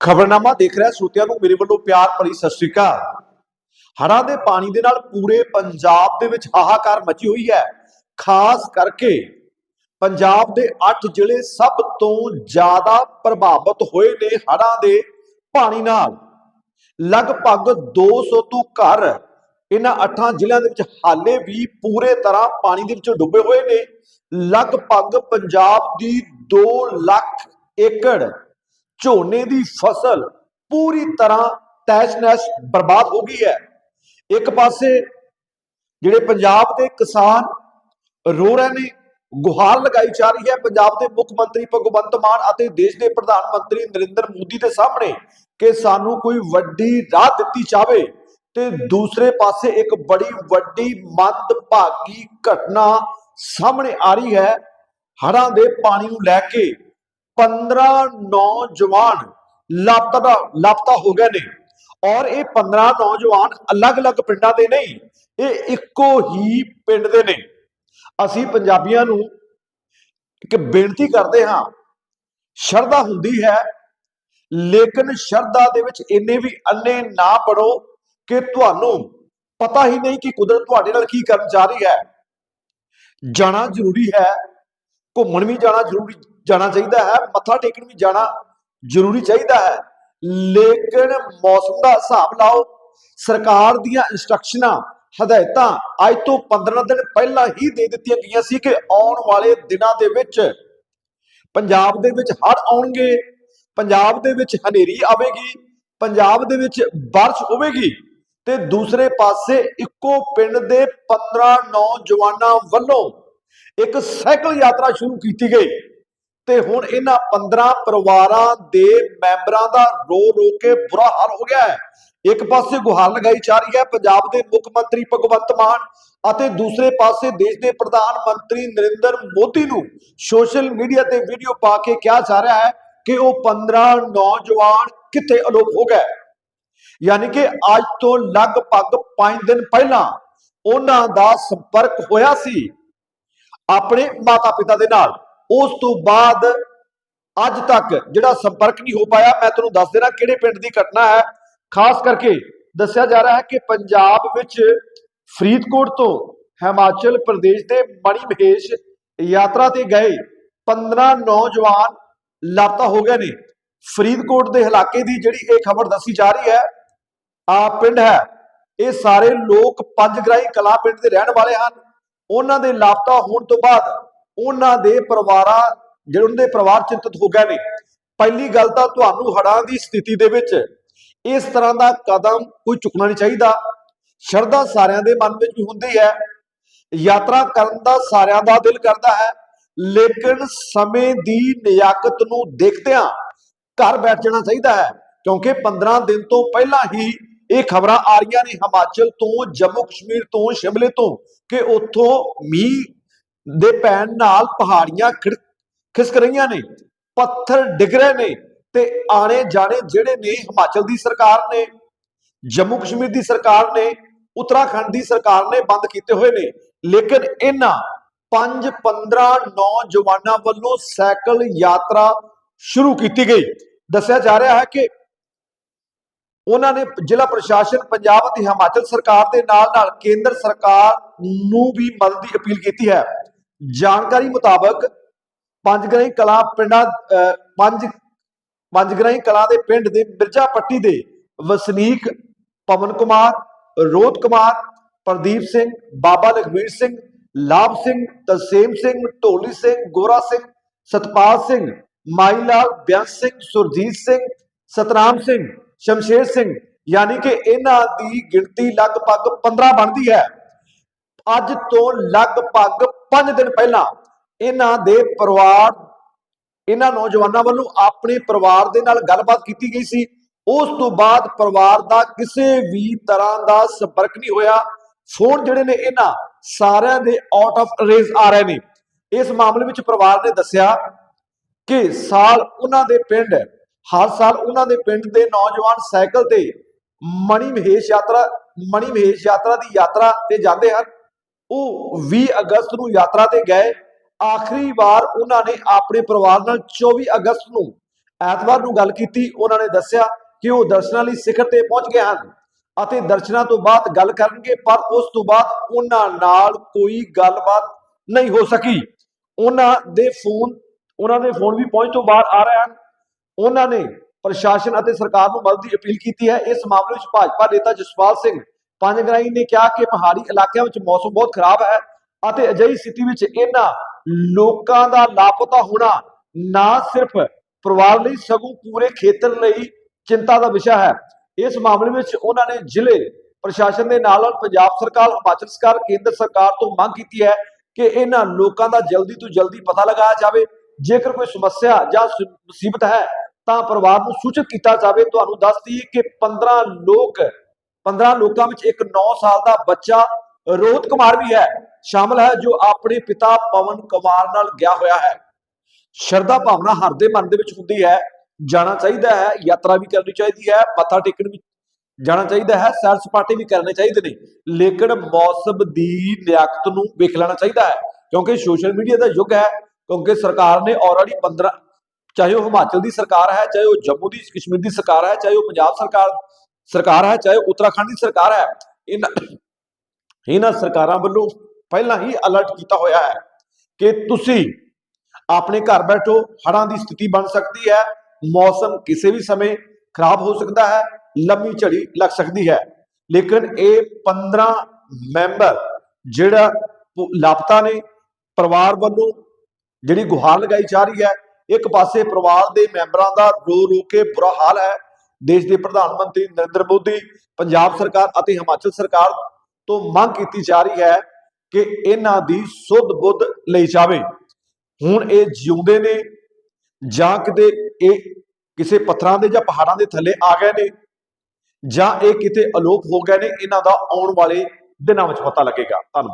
ਖਬਰਨਾਮਾ ਦੇਖ ਰਿਹਾ, ਸਰੋਤਿਆਂ ਨੂੰ ਮੇਰੇ ਵੱਲੋਂ ਪਿਆਰ ਭਰੀ ਸਤਿ ਸ਼੍ਰੀ ਅਕਾਲ। ਹੜ੍ਹਾਂ ਦੇ ਪਾਣੀ ਦੇ ਨਾਲ ਪੂਰੇ ਪੰਜਾਬ ਦੇ ਵਿੱਚ ਹਾਹਾਕਾਰ ਮਚੀ ਹੋਈ ਹੈ। ਖਾਸ ਕਰਕੇ ਪੰਜਾਬ ਦੇ 8 ਜ਼ਿਲ੍ਹੇ ਸਭ ਤੋਂ ਜ਼ਿਆਦਾ ਪ੍ਰਭਾਵਿਤ ਹੋਏ ਨੇ ਹੜ੍ਹਾਂ ਦੇ ਪਾਣੀ ਨਾਲ। ਲਗਭਗ 200 ਤੋਂ ਘਰ ਇਹਨਾਂ 8 ਜ਼ਿਲ੍ਹਿਆਂ ਦੇ ਵਿੱਚ ਹਾਲੇ ਵੀ ਪੂਰੇ ਤਰ੍ਹਾਂ ਪਾਣੀ ਦੇ ਵਿੱਚ ਡੁੱਬੇ ਹੋਏ ਨੇ। ਲਗਭਗ ਪੰਜਾਬ ਦੀ 2 ਲੱਖ ਏਕੜ ਝੋਨੇ ਦੀ ਫਸਲ ਪੂਰੀ ਤਰ੍ਹਾਂ ਤੈਸ਼-ਨੈਸ਼ ਬਰਬਾਦ ਹੋ ਗਈ ਹੈ। ਇੱਕ ਪਾਸੇ ਜਿਹੜੇ ਪੰਜਾਬ ਦੇ ਕਿਸਾਨ ਰੋ ਰਹੇ ਨੇ, ਗੁਹਾਰ ਲਗਾਈ ਜਾ ਰਹੀ ਹੈ। ਪੰਜਾਬ ਦੇ ਮੁੱਖ ਮੰਤਰੀ ਭਗਵੰਤ ਮਾਨ ਅਤੇ ਦੇਸ਼ ਦੇ ਪ੍ਰਧਾਨ ਮੰਤਰੀ ਨਰਿੰਦਰ ਮੋਦੀ ਦੇ ਸਾਹਮਣੇ ਕਿ ਸਾਨੂੰ ਕੋਈ ਵੱਡੀ ਰਾਹ ਦਿੱਤੀ ਜਾਵੇ ਤੇ ਦੂਸਰੇ ਪਾਸੇ ਇੱਕ ਬੜੀ ਵੱਡੀ ਮੰਦਭਾਗੀ ਘਟਨਾ ਸਾਹਮਣੇ ਆ ਰਹੀ ਹੈ। ਹੜ੍ਹਾਂ ਦੇ ਪਾਣੀ ਨੂੰ ਲੈ ਕੇ 15 ਨੌਜਵਾਨ ਲਾਪਤਾ ਲਾਪਤਾ ਹੋ ਗਏ ਨੇ। ਔਰ ਇਹ 15 ਨੌਜਵਾਨ ਅਲੱਗ-ਅਲੱਗ ਪਿੰਡਾਂ ਦੇ ਨਹੀਂ ਇਹ ਇੱਕੋ ਹੀ ਪਿੰਡ ਦੇ ਨੇ। ਅਸੀਂ ਪੰਜਾਬੀਆਂ ਨੂੰ ਇੱਕ ਬੇਨਤੀ ਕਰਦੇ ਹਾਂ, ਸ਼ਰਧਾ ਹੁੰਦੀ ਹੈ, ਲੇਕਿਨ ਸ਼ਰਧਾ ਦੇ ਵਿੱਚ ਇੰਨੇ ਵੀ ਅੰਨੇ ਨਾ ਪੜੋ ਕਿ ਤੁਹਾਨੂੰ ਪਤਾ ਹੀ ਨਹੀਂ ਕਿ ਕੁਦਰਤ ਤੁਹਾਡੇ ਨਾਲ ਕੀ ਕਰਨ ਜਾ ਰਹੀ ਹੈ। ਜਾਣਾ ਜ਼ਰੂਰੀ ਹੈ, ਘੁੰਮਣ ਵੀ ਜਾਣਾ ਜ਼ਰੂਰੀ ਜਾਣਾ ਚਾਹੀਦਾ ਹੈ, ਮੱਥਾ ਟੇਕਣ ਵੀ ਜਾਣਾ ਜ਼ਰੂਰੀ ਚਾਹੀਦਾ ਹੈ। ਲੇਕਿਨ ਮੌਸਮ ਦਾ ਹਿਸਾਬ ਲਾਓ, ਸਰਕਾਰ ਦੀਆਂ ਇਨਸਟਰਕਸ਼ਨਾਂ ਹਦਾਇਤਾਂ ਅੱਜ ਤੋਂ 15 ਦਿਨ ਪਹਿਲਾਂ ਹੀ ਦੇ ਦਿੱਤੀਆਂ ਗਈਆਂ ਸੀ ਕਿ ਆਉਣ ਵਾਲੇ ਦਿਨਾਂ ਦੇ ਵਿੱਚ ਪੰਜਾਬ ਦੇ ਵਿੱਚ ਹੜ੍ਹ ਆਉਣਗੇ, ਪੰਜਾਬ ਦੇ ਵਿੱਚ ਹਨੇਰੀ ਆਵੇਗੀ, ਪੰਜਾਬ ਦੇ ਵਿੱਚ ਬਾਰਿਸ਼ ਹੋਵੇਗੀ ਤੇ ਦੂਸਰੇ ਪਾਸੇ ਇੱਕੋ ਪਿੰਡ ਦੇ 15 ਨੌਜਵਾਨਾਂ ਵੱਲੋਂ ਇੱਕ ਸਾਈਕਲ ਯਾਤਰਾ ਸ਼ੁਰੂ ਕੀਤੀ ਗਈ। ਤੇ ਹੁਣ ਇਹਨਾਂ 15 ਪਰਿਵਾਰਾਂ ਦੇ ਮੈਂਬਰਾਂ ਦਾ ਰੋ ਰੋ ਕੇ ਬੁਰਾ ਹਾਲ ਹੋ ਗਿਆ ਹੈ। ਇੱਕ ਪਾਸੇ ਗੁਹਾਰ ਲਗਾਈ ਜਾ ਰਹੀ ਹੈ ਪੰਜਾਬ ਦੇ ਮੁੱਖ ਮੰਤਰੀ ਭਗਵੰਤ ਮਾਨ ਅਤੇ ਦੂਸਰੇ ਪਾਸੇ ਦੇਸ਼ ਦੇ ਪ੍ਰਧਾਨ ਮੰਤਰੀ ਨਰਿੰਦਰ ਮੋਦੀ ਨੂੰ ਸੋਸ਼ਲ ਮੀਡੀਆ ਤੇ ਵੀਡੀਓ ਪਾ ਕੇ ਕਿਹਾ ਜਾ ਰਿਹਾ ਹੈ ਕਿ ਉਹ 15 ਨੌਜਵਾਨ ਕਿੱਥੇ ਅਲੋਪ ਹੋ ਗਏ। ਯਾਨੀ ਕਿ ਅੱਜ ਤੋਂ ਲਗਭਗ 5 ਦਿਨ ਪਹਿਲਾਂ ਉਹਨਾਂ ਦਾ ਸੰਪਰਕ ਹੋਇਆ ਸੀ ਆਪਣੇ ਮਾਤਾ ਪਿਤਾ ਦੇ ਨਾਲ। ਉਸ ਤੋਂ ਬਾਅਦ ਅੱਜ ਤੱਕ ਜਿਹੜਾ ਸੰਪਰਕ ਨਹੀਂ ਹੋ ਪਾਇਆ, ਮੈਂ ਤੁਹਾਨੂੰ ਦੱਸ ਦੇਣਾ ਕਿਹੜੇ ਪਿੰਡ ਦੀ ਘਟਨਾ ਹੈ। ਖਾਸ ਕਰਕੇ ਦੱਸਿਆ ਜਾ ਰਿਹਾ ਹੈ ਕਿ ਪੰਜਾਬ ਵਿੱਚ ਫਰੀਦਕੋਟ ਤੋਂ ਹਿਮਾਚਲ ਪ੍ਰਦੇਸ਼ ਦੇ ਮਣੀ ਮਹੇਸ਼ ਯਾਤਰਾ ਤੇ ਗਏ 15 ਨੌਜਵਾਨ ਲਾਪਤਾ ਹੋ ਗਏ ਨੇ। ਫਰੀਦਕੋਟ ਦੇ ਇਲਾਕੇ ਦੀ ਜਿਹੜੀ ਇਹ ਖਬਰ ਦੱਸੀ ਜਾ ਰਹੀ ਹੈ ਆ ਪਿੰਡ ਹੈ। ਇਹ ਸਾਰੇ ਲੋਕ ਪੰਜਗਰਾਈ ਕਲਾ ਪਿੰਡ ਦੇ ਰਹਿਣ ਵਾਲੇ ਹਨ। ਉਹਨਾਂ ਦੇ ਲਾਪਤਾ ਹੋਣ ਤੋਂ ਬਾਅਦ ਉਹਨਾਂ ਦੇ ਪਰਿਵਾਰਾਂ, ਜਿਹੜੇ ਉਹਨਾਂ ਦੇ ਪਰਿਵਾਰ ਚਿੰਤਤ ਹੋ ਗਏ ਨੇ। ਪਹਿਲੀ ਗੱਲ ਤਾਂ ਤੁਹਾਨੂੰ ਹੜਾਂ ਦੀ ਸਥਿਤੀ ਦੇ ਵਿੱਚ ਇਸ ਤਰ੍ਹਾਂ ਦਾ ਕਦਮ ਕੋਈ ਚੁੱਕਣਾ ਨਹੀਂ ਚਾਹੀਦਾ। ਸ਼ਰਧਾ ਸਾਰਿਆਂ ਦੇ ਮਨ ਵਿੱਚ ਹੁੰਦੀ ਹੈ। ਯਾਤਰਾ ਕਰਨ ਦਾ ਸਾਰਿਆਂ ਦਾ ਦਿਲ ਕਰਦਾ ਹੈ। ਲੇਕਿਨ ਸਮੇਂ ਦੀ ਨਿਯਾਕਤ ਨੂੰ ਦੇਖਦਿਆਂ ਘਰ ਬੈਠ ਜਾਣਾ ਚਾਹੀਦਾ ਹੈ। ਕਿਉਂਕਿ 15 ਦਿਨ ਤੋਂ ਪਹਿਲਾਂ ਹੀ ਇਹ ਖਬਰਾਂ ਆ ਰਹੀਆਂ ਨੇ ਹਿਮਾਚਲ ਤੋਂ, ਜੰਮੂ ਕਸ਼ਮੀਰ ਤੋਂ, ਸ਼ਿਮਲੇ ਤੋਂ ਕਿ ਉੱਥੋਂ ਮੀਂਹ ਦੇ ਪੈਣ ਨਾਲ ਪਹਾੜੀਆਂ ਖਿੜ- ਖਿਸਕ ਰਹੀਆਂ ਨੇ, ਪੱਥਰ ਡਿੱਗ ਰਹੇ ਨੇ ਤੇ ਆਣੇ ਜਾਣੇ ਜਿਹੜੇ ਨੇ ਹਿਮਾਚਲ ਦੀ ਸਰਕਾਰ ਨੇ, ਜੰਮੂ ਕਸ਼ਮੀਰ ਦੀ ਸਰਕਾਰ ਨੇ, ਉੱਤਰਾਖੰਡ ਦੀ ਸਰਕਾਰ ਨੇ ਬੰਦ ਕੀਤੇ ਹੋਏ ਨੇ। ਲੇਕਿਨ ਇਹਨਾਂ 5 15 ਨੌਜਵਾਨਾਂ ਵੱਲੋਂ ਸਾਈਕਲ ਯਾਤਰਾ ਸ਼ੁਰੂ ਕੀਤੀ ਗਈ। ਦੱਸਿਆ ਜਾ ਰਿਹਾ ਹੈ ਕਿ ਉਹਨਾਂ ਨੇ ਜ਼ਿਲ੍ਹਾ ਪ੍ਰਸ਼ਾਸਨ ਪੰਜਾਬ ਅਤੇ ਹਿਮਾਚਲ ਸਰਕਾਰ ਦੇ ਨਾਲ ਨਾਲ ਕੇਂਦਰ ਸਰਕਾਰ ਨੂੰ ਵੀ ਮਦਦ ਦੀ ਅਪੀਲ ਕੀਤੀ ਹੈ। ਜਾਣਕਾਰੀ ਮੁਤਾਬਕ ਪੰਜਗਰਾਈ ਕਲਾ ਪਿੰਡਾਂ ਅਹ, ਪੰਜ ਪੰਜਗਰਾਈ ਕਲਾ ਦੇ ਪਿੰਡ ਦੇ ਮਿਰਜ਼ਾ ਪੱਟੀ ਦੇ ਵਸਨੀਕ ਪਵਨ ਕੁਮਾਰ ਰੋਤ ਕੁਮਾਰ ਪ੍ਰਦੀਪ ਸਿੰਘ ਬਾਬਾ ਲਖਵੀਰ ਸਿੰਘ ਲਾਭ ਸਿੰਘ ਤਸੀਮ ਸਿੰਘ ਢੋਲੀ ਸਿੰਘ ਗੋਰਾ ਸਿੰਘ ਸਤਪਾਲ ਸਿੰਘ ਮਾਈ ਲਾਲ ਬਿਆਸ ਸਿੰਘ ਸੁਰਜੀਤ ਸਿੰਘ ਸਤਨਾਮ ਸਿੰਘ ਸ਼ਮਸ਼ੇਰ ਸਿੰਘ ਯਾਨੀ ਕਿ ਇਹਨਾਂ ਦੀ ਗਿਣਤੀ ਲਗਭਗ 15 ਬਣਦੀ ਹੈ। ਅੱਜ ਤੋਂ ਲਗਭਗ 5 ਦਿਨ ਪਹਿਲਾਂ ਇਹਨਾਂ ਦੇ ਪਰਿਵਾਰ, ਇਹਨਾਂ ਨੌਜਵਾਨਾਂ ਵੱਲੋਂ ਆਪਣੇ ਪਰਿਵਾਰ ਦੇ ਨਾਲ ਗੱਲਬਾਤ ਕੀਤੀ ਗਈ ਸੀ। ਉਸ ਤੋਂ ਬਾਅਦ ਪਰਿਵਾਰ ਦਾ ਕਿਸੇ ਵੀ ਤਰ੍ਹਾਂ ਦਾ ਸੰਪਰਕ ਨਹੀਂ ਹੋਇਆ। ਫੋਨ ਜਿਹੜੇ ਨੇ ਇਹਨਾਂ ਸਾਰਿਆਂ ਦੇ ਆਊਟ ਆਫ ਰੇਂਜ ਆ ਰਹੇ ਨੇ। ਇਸ ਮਾਮਲੇ ਵਿੱਚ ਪਰਿਵਾਰ ਨੇ ਦੱਸਿਆ ਕਿ ਸਾਲ ਉਹਨਾਂ ਦੇ ਪਿੰਡ, ਹਰ ਸਾਲ ਉਹਨਾਂ ਦੇ ਪਿੰਡ ਦੇ ਨੌਜਵਾਨ ਸਾਈਕਲ ਤੇ ਮਣੀ ਮਹੇਸ਼ ਯਾਤਰਾ ਮਣੀ ਮਹੇਸ਼ ਯਾਤਰਾ ਦੀ ਯਾਤਰਾ ਤੇ ਜਾਂਦੇ ਹਨ। ਉਹ 20 ਅਗਸਤ ਨੂੰ ਯਾਤਰਾ ਤੇ ਗਏ। ਆਖਰੀ ਵਾਰ ਉਹਨਾਂ ਨੇ ਆਪਣੇ ਪਰਿਵਾਰ ਨਾਲ 24 ਅਗਸਤ ਨੂੰ ਐਤਵਾਰ ਨੂੰ ਗੱਲ ਕੀਤੀ। ਉਹਨਾਂ ਨੇ ਦੱਸਿਆ ਕਿ ਉਹ ਦਰਸ਼ਨਾਂ ਲਈ ਸਿਖਰ ਤੇ ਪਹੁੰਚ ਗਏ ਹਨ ਅਤੇ ਦਰਸ਼ਨਾਂ ਤੋਂ ਬਾਅਦ ਗੱਲ ਕਰਨਗੇ, ਪਰ ਉਸ ਤੋਂ ਬਾਅਦ ਉਹਨਾਂ ਨਾਲ ਕੋਈ ਗੱਲਬਾਤ ਨਹੀਂ ਹੋ ਸਕੀ। ਉਹਨਾਂ ਦੇ ਫੋਨ, ਉਹਨਾਂ ਦੇ ਫੋਨ ਵੀ ਪਹੁੰਚ ਤੋਂ ਬਾਹਰ ਆ ਰਹੇ ਹਨ। ਉਹਨਾਂ ਨੇ ਪ੍ਰਸ਼ਾਸਨ ਅਤੇ ਸਰਕਾਰ ਨੂੰ ਮਦਦ ਦੀ ਅਪੀਲ ਕੀਤੀ ਹੈ। ਇਸ ਮਾਮਲੇ ਵਿੱਚ ਭਾਜਪਾ ਨੇਤਾ ਜਸਪਾਲ ਸਿੰਘ ਪੰਜਗਰਾਈ ਨੇ ਕਿਹਾ ਕਿ ਪਹਾੜੀ ਇਲਾਕਿਆਂ ਵਿੱਚ ਮੌਸਮ ਬਹੁਤ ਖਰਾਬ ਹੈ ਅਤੇ ਅਜਿਹੀ ਸਥਿਤੀ ਵਿੱਚ ਇਹਨਾਂ ਲੋਕਾਂ ਦਾ ਲਾਪਤਾ ਹੋਣਾ ਨਾ ਸਿਰਫ ਪਰਿਵਾਰ ਲਈ, ਸਗੋਂ ਪੂਰੇ ਖੇਤਰ ਲਈ ਚਿੰਤਾ ਦਾ ਵਿਸ਼ਾ ਹੈ। ਇਸ ਮਾਮਲੇ ਵਿੱਚ ਉਹਨਾਂ ਨੇ ਜ਼ਿਲ੍ਹੇ ਪ੍ਰਸ਼ਾਸਨ ਦੇ ਨਾਲ ਨਾਲ ਪੰਜਾਬ ਸਰਕਾਰ, ਹਿਮਾਚਲ ਸਰਕਾਰ, ਕੇਂਦਰ ਸਰਕਾਰ ਤੋਂ ਮੰਗ ਕੀਤੀ ਹੈ ਕਿ ਇਹਨਾਂ ਲੋਕਾਂ ਦਾ ਜਲਦੀ ਤੋਂ ਜਲਦੀ ਪਤਾ ਲਗਾਇਆ ਜਾਵੇ। ਜੇਕਰ ਕੋਈ ਸਮੱਸਿਆ ਜਾਂ ਮੁਸੀਬਤ ਹੈ ਤਾਂ ਪਰਿਵਾਰ ਨੂੰ ਸੂਚਿਤ ਕੀਤਾ ਜਾਵੇ। ਤੁਹਾਨੂੰ ਦੱਸ ਦਈਏ ਕਿ 15 ਲੋਕ 15 ਲੋਕਾਂ ਵਿੱਚ ਇੱਕ 9 ਸਾਲ ਦਾ ਬੱਚਾ ਰੋਹਿਤ ਕੁਮਾਰ ਵੀ ਹੈ, ਸ਼ਾਮਲ ਹੈ ਜੋ ਆਪਣੇ ਪਿਤਾ ਪਵਨ ਕੁਮਾਰ ਨਾਲ ਗਿਆ ਹੋਇਆ ਹੈ। ਸ਼ਰਧਾ ਭਾਵਨਾ ਹਰ ਦੇ ਮਨ ਦੇ ਵਿੱਚ ਹੁੰਦੀ ਹੈ, ਜਾਣਾ ਚਾਹੀਦਾ ਹੈ, ਯਾਤਰਾ ਵੀ ਕਰਨੀ ਚਾਹੀਦੀ ਹੈ, ਮੱਥਾ ਟੇਕਣ ਵੀ ਜਾਣਾ ਚਾਹੀਦਾ ਹੈ, ਸੈਰ ਸਪਾਟੇ ਵੀ ਕਰਨੇ ਚਾਹੀਦੇ ਨੇ, ਲੇਕਿਨ ਮੌਸਮ ਦੀ ਲਿਆਕਤ ਨੂੰ ਵੇਖ ਲੈਣਾ ਚਾਹੀਦਾ ਹੈ, ਕਿਉਂਕਿ ਸੋਸ਼ਲ ਮੀਡੀਆ ਦਾ ਯੁੱਗ ਹੈ, ਕਿਉਂਕਿ ਸਰਕਾਰ ਨੇ ਆਲਰੇਡੀ 15 ਚਾਹੇ ਉਹ ਹਿਮਾਚਲ ਦੀ ਸਰਕਾਰ ਹੈ, ਚਾਹੇ ਉਹ ਜੰਮੂ ਦੀ, ਕਸ਼ਮੀਰ ਦੀ ਸਰਕਾਰ ਹੈ, ਚਾਹੇ ਉਹ ਪੰਜਾਬ ਸਰਕਾਰ ਸਰਕਾਰ ਹੈ, ਚਾਹੇ ਉੱਤਰਾਖੰਡ ਦੀ ਸਰਕਾਰ ਹੈ, ਇਹਨਾਂ ਇਹਨਾਂ ਸਰਕਾਰਾਂ ਵੱਲੋਂ ਪਹਿਲਾਂ ਹੀ ਅਲਰਟ ਕੀਤਾ ਹੋਇਆ ਹੈ ਕਿ ਤੁਸੀਂ ਆਪਣੇ ਘਰ ਬੈਠੋ, ਹੜ੍ਹਾਂ ਦੀ ਸਥਿਤੀ ਬਣ ਸਕਦੀ ਹੈ, ਮੌਸਮ ਕਿਸੇ ਵੀ ਸਮੇਂ ਖਰਾਬ ਹੋ ਸਕਦਾ ਹੈ, ਲੰਮੀ ਝੜੀ ਲੱਗ ਸਕਦੀ ਹੈ। ਲੇਕਿਨ ਇਹ 15 ਮੈਂਬਰ ਜਿਹੜਾ ਲਾਪਤਾ ਨੇ, ਪਰਿਵਾਰ ਵੱਲੋਂ ਜਿਹੜੀ ਗੁਹਾਰ ਲਗਾਈ ਜਾ ਰਹੀ ਹੈ, ਇੱਕ ਪਾਸੇ ਪਰਿਵਾਰ ਦੇ ਮੈਂਬਰਾਂ ਦਾ ਰੋ ਰੋ ਕੇ ਬੁਰਾ ਹਾਲ ਹੈ ਦੇਸ਼ ਦੇ ਪ੍ਰਧਾਨ ਮੰਤਰੀ ਨਰਿੰਦਰ ਮੋਦੀ, ਪੰਜਾਬ ਸਰਕਾਰ ਅਤੇ ਹਿਮਾਚਲ ਸਰਕਾਰ ਤੋਂ ਮੰਗ ਕੀਤੀ ਜਾ ਰਹੀ ਹੈ ਕਿ ਇਹਨਾਂ ਦੀ ਸੁੱਧ ਬੁੱਧ ਲਈ ਜਾਵੇ। ਹੁਣ ਇਹ ਜਿਉਂਦੇ ਨੇ ਜਾਂ ਕਿਤੇ ਇਹ ਕਿਸੇ ਪੱਥਰਾਂ ਦੇ ਜਾਂ ਪਹਾੜਾਂ ਦੇ ਥੱਲੇ ਆ ਗਏ ਨੇ ਜਾਂ ਇਹ ਕਿਤੇ ਅਲੋਪ ਹੋ ਗਏ ਨੇ, ਇਹਨਾਂ ਦਾ ਆਉਣ ਵਾਲੇ ਦਿਨਾਂ ਵਿੱਚ ਪਤਾ ਲੱਗੇਗਾ। ਧੰਨਵਾਦ।